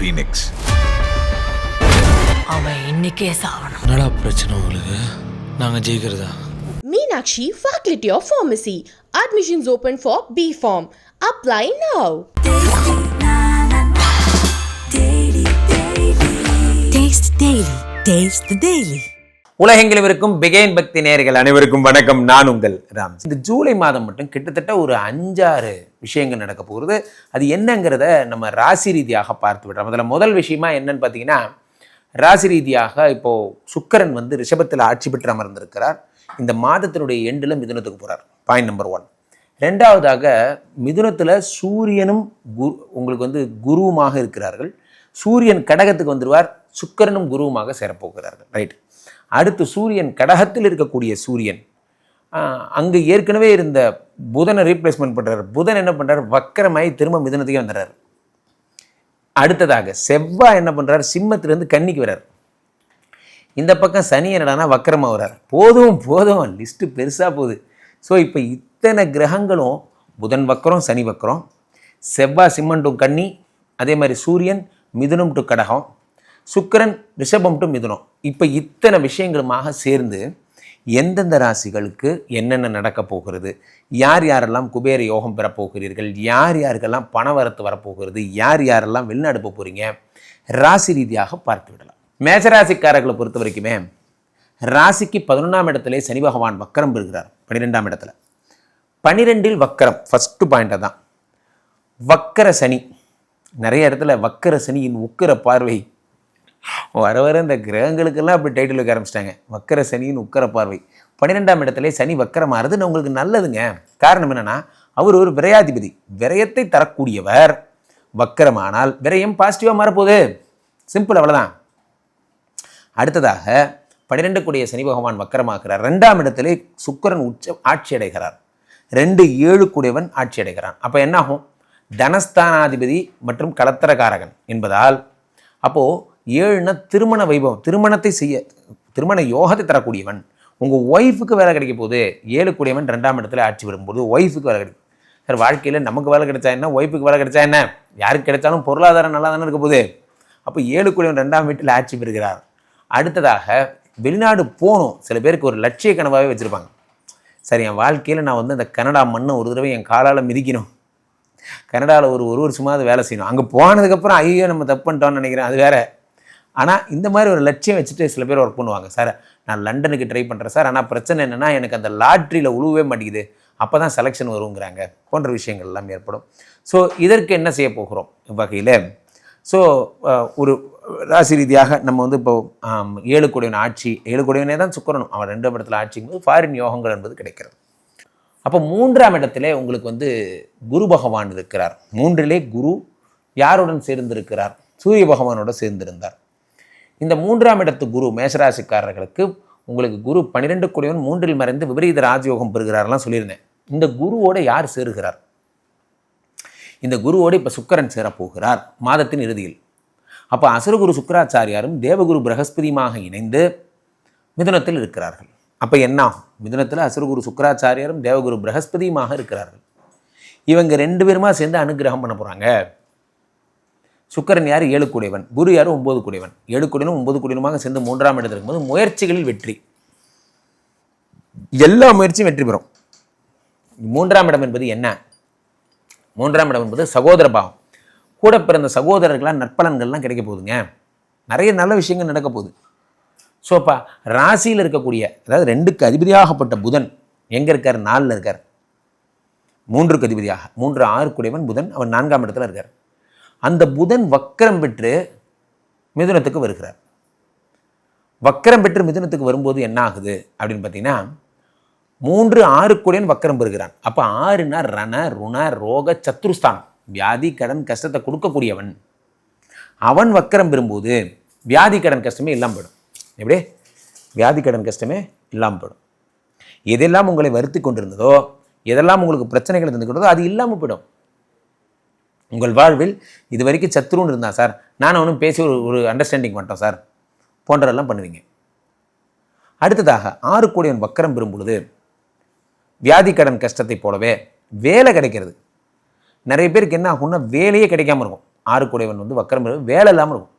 Phoenix அவன் இன்னைக்கே சாவணும் என்னடா பிரச்சனை உங்களுக்கு நாங்கள் ஜெயிக்கிறதா Meenakshi Faculty of Pharmacy. Admissions open for B Form. Apply now. Taste Daily. Taste the Daily. உலகெங்கிலும் இருக்கும் பிகேன் பக்தி நேர்கள் அனைவருக்கும் வணக்கம். நான் உங்கள் ராம் இந்த ஜூலை மாதம் மட்டும் கிட்டத்தட்ட ஒரு அஞ்சாறு விஷயங்கள் நடக்க போகிறது அது என்னங்கிறத நம்ம ராசி ரீதியாக பார்த்து விடுறோம். அதில் முதல் விஷயமா என்னன்னு பார்த்தீங்கன்னா ராசி ரீதியாக இப்போது சுக்கரன் வந்து ரிஷபத்தில் ஆட்சி பெற்று அமர்ந்திருக்கிறார். இந்த மாதத்தினுடைய எண்டில் மிதுனத்துக்கு போகிறார் பாயிண்ட் நம்பர் ஒன் ரெண்டாவதாக மிதுனத்தில் சூரியனும் குரு உங்களுக்கு வந்து குருவுமாக இருக்கிறார்கள். சூரியன் கடகத்துக்கு வந்துடுவார் சுக்கரனும் குருவுமாக சேரப்போகிறார்கள். ரைட் அடுத்து சூரியன் கடகத்தில் இருக்கக்கூடிய சூரியன். அங்கே அங்கு ஏற்கனவே இருந்த புதனை ரீப்ளேஸ்மெண்ட் பண்ணுறாரு புதன் என்ன பண்ணுறாரு வக்கரமாய் திரும்ப மிதனத்துக்கே வந்துடுறாரு. அடுத்ததாக செவ்வாய் என்ன பண்ணுறாரு சிம்மத்திலேருந்து கன்னிக்கு வர்றார். இந்த பக்கம் சனி என்னடானா வக்கரமாக வர்றார். போதும் போதும். லிஸ்ட்டு பெருசாக போகுது. ஸோ இப்போ இத்தனை கிரகங்களும் புதன் வக்கரம் சனி வக்கரம். செவ்வாய் சிம்மன் டு கன்னி அதே மாதிரி சூரியன் மிதுனம் டு கடகம். சுக்கிரன் ரிஷபம் டு மிதுனம். இப்போ இத்தனை விஷயங்களுமாக சேர்ந்து எந்தெந்த ராசிகளுக்கு என்னென்ன நடக்கப் போகிறது யார் யாரெல்லாம் குபேர யோகம் பெறப்போகிறீர்கள் யார் யாருக்கெல்லாம் பணவரத்து வரப்போகிறது யார் யாரெல்லாம் வெளிநாடு போக போகிறீங்க ராசி ரீதியாக பார்த்து விடலாம். மேசராசிக்காரர்களை பொறுத்த வரைக்குமே ராசிக்கு பதினொன்றாம் இடத்துல சனி பகவான் வக்கரம் பெறுகிறார் பன்னிரெண்டாம் இடத்துல. பன்னிரெண்டில் வக்கரம் ஃபஸ்ட்டு பாயிண்ட்டை தான் வக்கர சனி. நிறைய இடத்துல வக்கர சனியின் உக்கிர பார்வை வர வர இந்த கிரகங்களுக்கெல்லாம் அப்படி டைட்டில் வைக்க ஆரம்பிச்சிட்டாங்க. வக்கர சனியின் உக்கர பார்வை. பன்னிரெண்டாம் இடத்துல சனி வக்கரமாகிறது உங்களுக்கு நல்லதுங்க. காரணம் என்னென்னா அவர் ஒரு விரையாதிபதி. விரயத்தை தரக்கூடியவர். வக்கரமானால் விரயம் பாசிட்டிவாக மாறப்போகுது. சிம்பிள் அவ்வளோதான் அடுத்ததாக பன்னிரெண்டு கூடிய சனி பகவான் வக்கரமாகிறார் ரெண்டாம் இடத்திலே சுக்கிரன் உச்ச ஆட்சி அடைகிறார். ரெண்டு ஏழு கூடியவன் ஆட்சி அடைகிறான். அப்போ என்னாகும்? தனஸ்தானாதிபதி மற்றும் கலத்தரகாரகன் என்பதால் அப்போது ஏழுனா திருமண வைபவம் திருமணத்தை செய்ய திருமண யோகத்தை தரக்கூடியவன் உங்கள் ஒய்ஃபுக்கு வேலை கிடைக்க போது ஏழு கூடியவன் ரெண்டாம் இடத்துல ஆட்சி வரும்போது ஒய்ஃபுக்கு வேலை கிடைக்கும். சார் வாழ்க்கையில் நமக்கு வேலை கிடைச்சா என்ன? ஒய்ஃபுக்கு வேலை கிடைச்சா என்ன? யாருக்கு கிடைச்சாலும் பொருளாதாரம் நல்லா தானே இருக்க போகுது. அப்போ ஏழு கூடியவன் ரெண்டாம் வீட்டில் ஆட்சி பெறுகிறார். அடுத்ததாக வெளிநாடு போகணும். சில பேருக்கு ஒரு லட்சிய கனவாகவே வச்சுருப்பாங்க. சரி என் வாழ்க்கையில் நான் வந்து அந்த கனடா மண்ணை ஒரு தடவை என் காலால் மிதிக்கணும். கனடாவில் ஒரு ஒரு வருஷமாவது வேலை செய்யணும். அங்கே போனதுக்கப்புறம் ஐயோ நம்ம தப்பு பண்ணிட்டோம்னு நினைக்கிறேன். அது வேறு. ஆனால் இந்த மாதிரி ஒரு லட்சியம் வச்சுட்டு சில பேர் ஒர்க் பண்ணுவாங்க. சார் நான் லண்டனுக்கு ட்ரை பண்ணுறேன் சார் ஆனால் பிரச்சனை என்னென்னா எனக்கு அந்த லாட்ரியில் உழுவே மாட்டேங்குது. அப்போ தான் செலெக்ஷன் வருங்கிறாங்க. போன்ற விஷயங்கள் எல்லாம் ஏற்படும். ஸோ இதற்கு என்ன செய்ய போகிறோம்? வகையில் ஸோ ஒரு ராசி ரீதியாக நம்ம வந்து இப்போ ஏழு கோடிவன் ஆட்சி ஏழு கோடிவனே தான் சுக்கரனும். அவன் ரெண்டாம் இடத்துல ஆட்சிங்கும்போது ஃபாரின் யோகங்கள் என்பது கிடைக்கிறது. அப்போ மூன்றாம் இடத்துல உங்களுக்கு வந்து குரு பகவான் இருக்கிறார். மூன்றிலே குரு யாருடன் சேர்ந்திருக்கிறார்? சூரிய பகவானோட சேர்ந்திருந்தார். இந்த மூன்றாம் இடத்து குரு மேஷராசிக்காரர்களுக்கு உங்களுக்கு குரு பன்னிரெண்டு கோடியவன் மூன்றில் மறைந்து விபரீத ராஜயோகம் பெறுகிறாரெல்லாம் சொல்லியிருந்தேன். இந்த குருவோட யார் சேருகிறார்? இந்த குருவோடு இப்போ சுக்கரன் சேரப்போகிறார் மாதத்தின் இறுதியில். அப்போ அசுரகுரு சுக்கராச்சாரியாரும் தேவகுரு பிரகஸ்பதியுமாக இணைந்து மிதுனத்தில் இருக்கிறார்கள். அப்போ என்ன ஆகும் மிதுனத்தில் அசுரகுரு சுக்கராச்சாரியாரும் தேவகுரு பிரகஸ்பதியுமாக இருக்கிறார்கள். இவங்க ரெண்டு பேருமா சேர்ந்து அனுகிரகம் பண்ண போகிறாங்க சுக்கரன் யார்? ஏழு கூடியவன். குரு யார்? ஒன்பது கூடியவன். ஏழு கூடியனும் ஒன்பது கூடியனுமாக சேர்ந்து மூன்றாம் இடத்தில் இருக்கும்போது முயற்சிகளில் வெற்றி. எல்லா முயற்சியும் வெற்றி பெறும். மூன்றாம் இடம் என்பது என்ன? மூன்றாம் இடம் என்பது சகோதர பாவம். கூட பிறந்த சகோதரர்களால் நற்பலன்கள்லாம் கிடைக்க போகுதுங்க. நிறைய நல்ல விஷயங்கள் நடக்க போகுது. ஸோ அப்போ ராசியில் இருக்கக்கூடிய அதாவது ரெண்டுக்கு அதிபதியாகப்பட்ட புதன் எங்கே இருக்கார்? நாலில் இருக்கார். மூன்றுக்கு அதிபதியாக. மூன்று ஆறு குடைவன் புதன். அவர் நான்காம் இடத்துல இருக்கார். அந்த புதன் வக்கரம் பெற்று மிதுனத்துக்கு வருகிறார். வக்கரம் பெற்று மிதுனத்துக்கு வரும்போது என்ன ஆகுது அப்படின்னு பார்த்தீங்கன்னா மூன்று ஆறு கூடியன் வக்கரம் பெறுகிறான். அப்போ ஆறுனா ரண ருண ரோக சத்ருஸ்தானம். வியாதி கடன் கஷ்டத்தை கொடுக்கக்கூடியவன். அவன் வக்கரம் பெறும்போது வியாதி கடன் கஷ்டமே இல்லாமல் போயிடும். எப்படி? வியாதி கடன் கஷ்டமே இல்லாமல் போயிடும். எதெல்லாம் உங்களை வருத்தி கொண்டிருந்ததோ எதெல்லாம் உங்களுக்கு பிரச்சனைகள் இருந்துக்கிட்டதோ அது இல்லாமல் போயிடும். உங்கள் வாழ்வில் இது வரைக்கும் சத்ருன்னு இருந்தான் சார் நான் அவனும் பேசி ஒரு ஒரு அண்டர்ஸ்டாண்டிங் பண்ணிட்டோம் சார் போன்றதெல்லாம் பண்ணுவீங்க. அடுத்ததாக ஆறு கோடியவன் வக்கரம் பெறும்பொழுது வியாதி கடன் கஷ்டத்தை போலவே வேலை கிடைக்கிறது. நிறைய பேருக்கு என்ன ஆகும்னா வேலையே கிடைக்காம இருக்கும். ஆறு குடைவன் வந்து வக்கரம் வேலை இல்லாமல் இருக்கும்.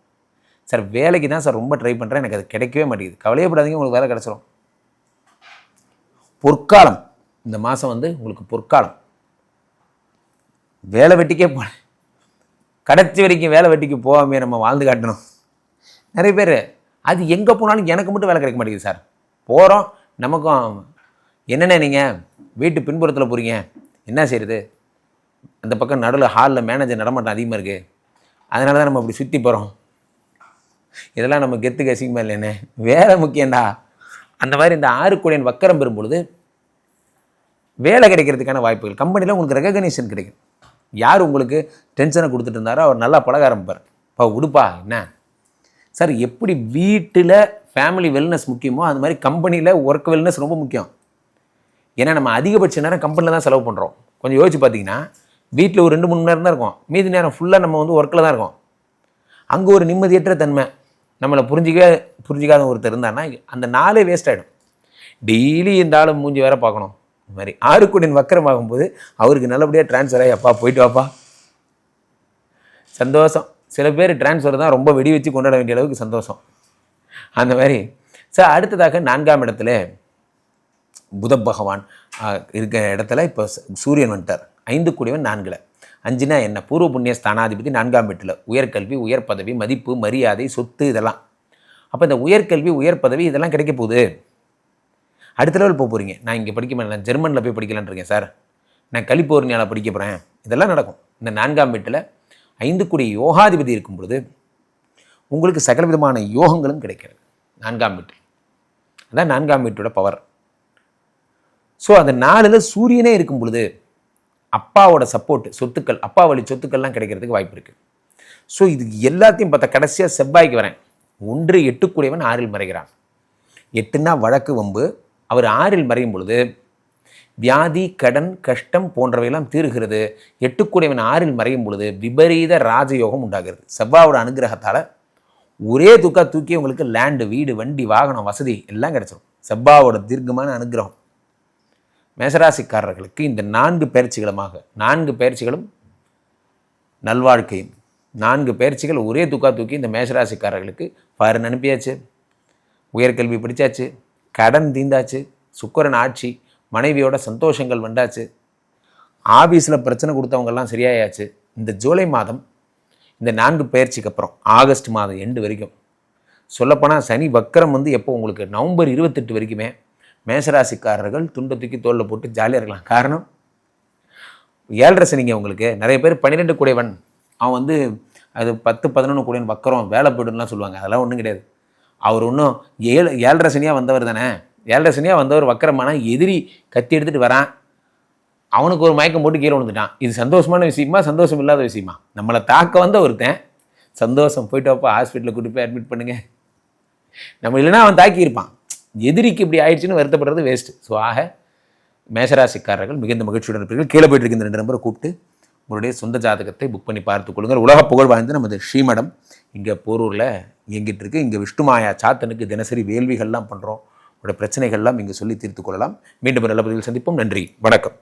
சார் வேலைக்கு தான் சார் ரொம்ப ட்ரை பண்ணுறேன் எனக்கு அது கிடைக்கவே மாட்டேங்குது. கவலையப்படாதீங்க உங்களுக்கு வேலை கிடச்சிரும். பொற்காலம். இந்த மாதம் வந்து உங்களுக்கு பொற்காலம். வேலை வெட்டிக்கே போனேன் கடைசி வரைக்கும் வேலை வெட்டிக்கு போகாமே நம்ம வாழ்ந்து காட்டணும். நிறைய பேர் அது எங்கே போனாலும் எனக்கு மட்டும் வேலை கிடைக்க மாட்டேங்குது சார். போகிறோம் நமக்கும் என்னென்ன நீங்கள் வீட்டு பின்புறத்தில் போகிறீங்க என்ன செய்யுது அந்த பக்கம் நடுவில் ஹாலில் மேனேஜர் நடமாட்டம் அதிகமாக இருக்குது அதனால தான் நம்ம இப்படி சுற்றி போகிறோம் இதெல்லாம் நம்ம கெத்துக்கு அசிங்கமாக இல்லைண்ணே? வேலை முக்கியம்டா. அந்த மாதிரி இந்த ஆறு கோடியின் வக்கரம் பெறும்பொழுது வேலை கிடைக்கிறதுக்கான வாய்ப்புகள். கம்பெனியில் உங்களுக்கு ரெகக்னேஷன் கிடைக்கும். யார் உங்களுக்கு டென்ஷனை கொடுத்துட்டு இருந்தாரோ அவர் நல்லா பழக ஆரம்பிப்பார். இப்போ உடுப்பா என்ன? சார் எப்படி வீட்டில் ஃபேமிலி வெல்னஸ் முக்கியமோ அது மாதிரி கம்பெனியில் ஒர்க் வெல்னஸ் ரொம்ப முக்கியம். ஏன்னா நம்ம அதிகபட்ச நேரம் கம்பெனியில் தான் செலவு பண்ணுறோம் கொஞ்சம் யோசிச்சு பார்த்தீங்கன்னா வீட்டில் ஒரு ரெண்டு மூணு நேரம் தான் இருக்கும். மீதி நேரம் ஃபுல்லாக நம்ம வந்து ஒர்க்கில் தான் இருக்கோம். அங்கே ஒரு நிம்மதியற்ற தன்மை. நம்மளை புரிஞ்சிக்க புரிஞ்சிக்காத ஒருத்தர் இருந்தான்னா அந்த நாளே வேஸ்ட் ஆகிடும் டெய்லி இந்த ஆளு மூஞ்சி வேற பார்க்கணும் இந்த மாதிரி ஆறுக்குடின் வக்கரமாகும்போது அவருக்கு நல்லபடியாக டிரான்ஸ்ஃபர் ஆகி அப்பா போயிட்டு வாப்பா. சந்தோஷம். சில பேர் ட்ரான்ஸ்ஃபர் தான் ரொம்ப வெடி வச்சு கொண்டாட வேண்டிய அளவுக்கு சந்தோஷம். அந்த மாதிரி. சார் அடுத்ததாக நான்காம் இடத்துல புத பகவான் இருக்கிற இடத்துல இப்போ ச- சூரியன் வந்துட்டார். ஐந்து கூடியவன் நான்கில். அஞ்சுனா என்ன? பூர்வ புண்ணிய ஸ்தானாதிபதி நான்காம் வீட்டில். உயர்கல்வி உயர் பதவி மதிப்பு மரியாதை சொத்து இதெல்லாம். அப்போ இந்த உயர்கல்வி உயர் பதவி இதெல்லாம் கிடைக்க போகுது. அடுத்த லெவல் போக போகிறீங்க நான் இங்கே படிக்க மாட்டேன். நான் ஜெர்மனில் போய் படிக்கலான்னு இருக்கேன் சார். நான் கலிபோர்னியாவில் படிக்க போகிறேன் இதெல்லாம் நடக்கும். இந்த நான்காம் வீட்டில் ஐந்து கூடிய யோகாதிபதி இருக்கும் பொழுது உங்களுக்கு சகல விதமான யோகங்களும் கிடைக்கிறது. நான்காம் வீட்டில் அதான் நான்காம் வீட்டோட பவர் ஸோ அந்த நாளில் சூரியனே இருக்கும் பொழுது அப்பாவோட சப்போர்ட் சொத்துக்கள் அப்பா வழி சொத்துக்கள்லாம் கிடைக்கிறதுக்கு வாய்ப்பு இருக்குது ஸோ இது எல்லாத்தையும் பார்த்தா கடைசியாக செவ்வாய்க்கு வரேன். ஒன்று எட்டுக்குடையவன் ஆறில் மறைகிறான். எட்டுன்னா வழக்கு வம்பு அவர் ஆறில் மறையும் பொழுது வியாதி கடன் கஷ்டம் போன்றவையெல்லாம் தீருகிறது. எட்டுக்குடையவன் ஆறில் மறையும் பொழுது விபரீத ராஜயோகம் உண்டாகிறது. செவ்வாவோட அனுகிரகத்தால் ஒரே துக்கா தூக்கி உங்களுக்கு லேண்டு வீடு வண்டி வாகனம் வசதி எல்லாம் கிடைச்சிரும். செவ்வாவோட தீர்க்கமான அனுகிரகம். மேசராசிக்காரர்களுக்கு இந்த நான்கு பயிற்சிகளுமாக நான்கு பயிற்சிகளும் நல்வாழ்க்கையும். நான்கு பயிற்சிகள் ஒரே துக்கா தூக்கி இந்த மேசராசிக்காரர்களுக்கு ஃபாரின் அனுப்பியாச்சு. உயர்கல்வி படித்தாச்சு கடன் தீந்தாச்சு சுக்கரன் ஆட்சி மனைவியோட சந்தோஷங்கள் வந்தாச்சு ஆஃபீஸில் பிரச்சனை கொடுத்தவங்கெல்லாம் சரியாயாச்சு. இந்த ஜூலை மாதம் இந்த நான்கு பயிற்சிக்கு அப்புறம் ஆகஸ்ட் மாதம் எண்டு வரைக்கும். சொல்லப்போனால் சனி வக்கரம் வந்து எப்போ உங்களுக்கு நவம்பர் இருபத்தெட்டு வரைக்குமே மேசராசிக்காரர்கள் துண்டை தூக்கி தோளில் போட்டு ஜாலியாக இருக்கலாம். காரணம்? ஏழரை சனிங்க உங்களுக்கு. நிறைய பேர் பன்னிரெண்டு கூடைவன். அவன் வந்து அது பத்து பதினொன்று கூடையன் வக்கரம் வேலை போய்டுன்னுலாம் சொல்லுவாங்க. அதெல்லாம் ஒன்றும் கிடையாது. அவர் ஒன்றும் ஏழு ஏழரை சனியாக வந்தவர் தானே? ஏழரை சனியாக வந்தவர் வக்கரமான எதிரி கத்தி எடுத்துகிட்டு வரான். அவனுக்கு ஒரு மயக்கம் போட்டு கீழே விழுந்துட்டான். இது சந்தோஷமான விஷயமா சந்தோஷம் இல்லாத விஷயமா? நம்மளை தாக்க வந்த ஒருத்தன் சந்தோஷம் போயிட்டு வாப்பா ஹாஸ்பிட்டலில் கூட்டி போய் அட்மிட் பண்ணுங்க. நம்ம இல்லைன்னா அவன் தாக்கியிருப்பான். எதிரிக்கு இப்படி ஆயிடுச்சுன்னு வருத்தப்படுறது வேஸ்ட்டு ஸோ ஆக மேசராசிக்காரர்கள் மிகுந்த மகிழ்ச்சியுடன் இருப்பீர்கள். கீழே போயிட்டு இருக்க இந்த ரெண்டு நம்பரை கூப்பிட்டு உங்களுடைய சொந்த ஜாதகத்தை புக் பண்ணி பார்த்துக் கொள்ளுங்கள். உலக புகழ் வாய்ந்த நமது ஸ்ரீமடம் இங்கே போரூரில் இயங்கிட்டு இருக்கு? இங்கே விஷ்ணுமாயா சாத்தனுக்கு தினசரி வேள்விகள்லாம் பண்ணுறோம் உங்களோட பிரச்சனைகள்லாம் இங்கே சொல்லி தீர்த்து கொள்ளலாம். மீண்டும் நல்ல பதிவில் சந்திப்போம். நன்றி. வணக்கம்.